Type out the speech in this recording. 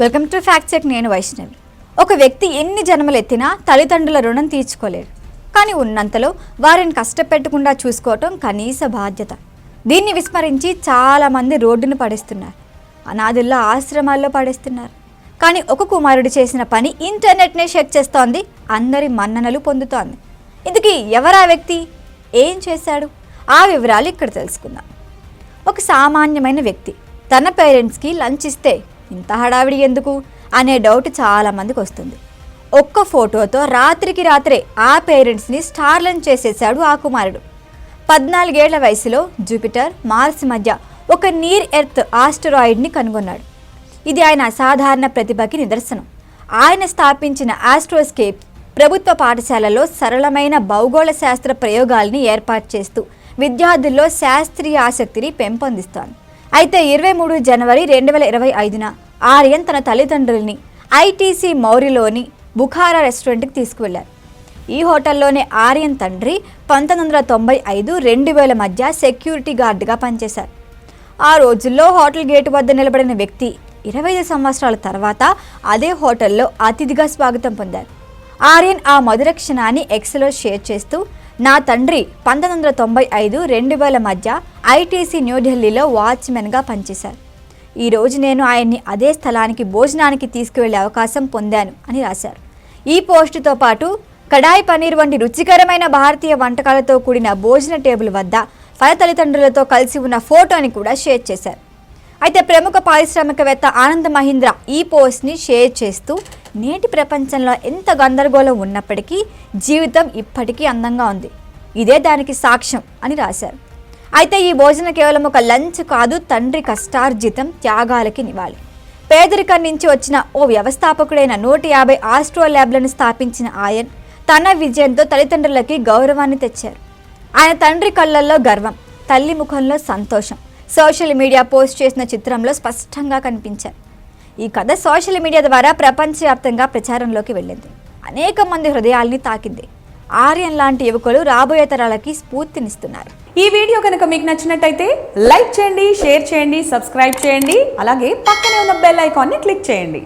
Welcome to fact check నేను వైష్ణవి. ఒక వ్యక్తి ఎన్ని జన్మలు ఎత్తినా తల్లిదండ్రుల రుణం తీర్చుకోలేరు. కానీ ఉన్నంతలో వారిని కష్టపెట్టకుండా చూసుకోవటం కనీస బాధ్యత. దీన్ని విస్మరించి చాలామంది రోడ్డును పడేస్తున్నారు. అనాథుల్లో ఆశ్రమాల్లో పడేస్తున్నారు. కానీ ఒక కుమారుడు చేసిన పని ఇంటర్నెట్నే షేక్ చేస్తోంది. అందరి మన్ననలు పొందుతోంది. ఇందుకీ ఎవరా వ్యక్తి? ఏం చేశాడు? ఆ వివరాలు ఇక్కడ తెలుసుకుందాం. ఒక సామాన్యమైన వ్యక్తి. తన పేరెంట్స్కి లంచ్ ఇస్తే ఇంత హడావిడి ఎందుకు? అనే డౌట్ చాలామందికి వస్తుంది. ఒక్క ఫోటోతో రాత్రికి రాత్రే ఆ పేరెంట్స్ని స్టార్లన్ చేసేశాడు ఆ కుమారుడు. పద్నాలుగేళ్ళ వయసులో జూపిటర్ మార్స్ మధ్య ఒక నీర్ ఎర్త్ ఆస్టరాయిడ్ని కనుగొన్నాడు. ఇది ఆయన అసాధారణ ప్రతిభకి నిదర్శనం. ఆయన స్థాపించిన ఆస్ట్రోస్కేప్ ప్రభుత్వ పాఠశాలలో సరళమైన భౌగోళ శాస్త్ర ప్రయోగాల్ని ఏర్పాటు చేస్తూ విద్యార్థుల్లో శాస్త్రీయ ఆసక్తిని పెంపొందిస్తాను అయితే ఇరవై మూడు జనవరి రెండు వేల ఇరవై ఐదున ఆర్యన్ తన తల్లిదండ్రుల్ని ఐటీసీ మౌరిలోని బుఖారా రెస్టారెంట్కి తీసుకువెళ్ళారు ఈ హోటల్లోనే ఆర్యన్ తండ్రి పంతొమ్మిది వందల తొంభై ఐదు రెండు వేల మధ్య సెక్యూరిటీ గార్డుగా పనిచేశారు. ఆ రోజుల్లో హోటల్ గేటు వద్ద నిలబడిన వ్యక్తి ఇరవై ఐదు సంవత్సరాల తర్వాత అదే హోటల్లో అతిథిగా స్వాగతం పొందారు. ఆర్యన్ ఆ మధుర క్షణాన్ని ఎక్స్లో షేర్ చేస్తూ నా తండ్రి పంతొమ్మిది వందల తొంభై ఐదు రెండు వేల మధ్య ఐటీసీ న్యూఢిల్లీలో వాచ్మెన్గా పనిచేశారు. ఈరోజు నేను ఆయన్ని అదే స్థలానికి భోజనానికి తీసుకువెళ్ళే అవకాశం పొందాను అని రాశారు. ఈ పోస్టుతో పాటు కడాయి పనీర్ వంటి రుచికరమైన భారతీయ వంటకాలతో కూడిన భోజన టేబుల్ వద్ద ఫల తల్లిదండ్రులతో కలిసి ఉన్న ఫోటోని కూడా షేర్ చేశారు. అయితే ప్రముఖ పారిశ్రామికవేత్త ఆనంద్ మహీంద్ర ఈ పోస్ట్ని షేర్ చేస్తూ నేటి ప్రపంచంలో ఎంత గందరగోళం ఉన్నప్పటికీ జీవితం ఇప్పటికీ అందంగా ఉంది. ఇదే దానికి సాక్ష్యం అని రాశారు. అయితే ఈ భోజనం కేవలం ఒక లంచ్ కాదు తండ్రి కష్టార్జితం త్యాగాలకి నివాళి. పేదరికం నుంచి వచ్చిన ఓ వ్యవస్థాపకుడైన నూట యాభై ఆస్ట్రో ల్యాబ్లను స్థాపించిన ఆయన్ తన విజయంతో తల్లిదండ్రులకి గౌరవాన్ని తెచ్చారు. ఆయన తండ్రి కళ్ళల్లో గర్వం తల్లి ముఖంలో సంతోషం సోషల్ మీడియా పోస్ట్ చేసిన చిత్రంలో స్పష్టంగా కనిపించారు. ఈ కథ సోషల్ మీడియా ద్వారా ప్రపంచవ్యాప్తంగా ప్రచారంలోకి వెళ్ళింది. అనేక మంది హృదయాల్ని తాకింది. ఆర్యన్ లాంటి యువకులు రాబోయే తరాలకి స్ఫూర్తినిస్తున్నారు. ఈ వీడియో కనుక మీకు నచ్చినట్టయితే లైక్ చేయండి షేర్ చేయండి సబ్స్క్రైబ్ చేయండి అలాగే పక్కనే ఉన్న బెల్ ఐకాన్ని క్లిక్ చేయండి.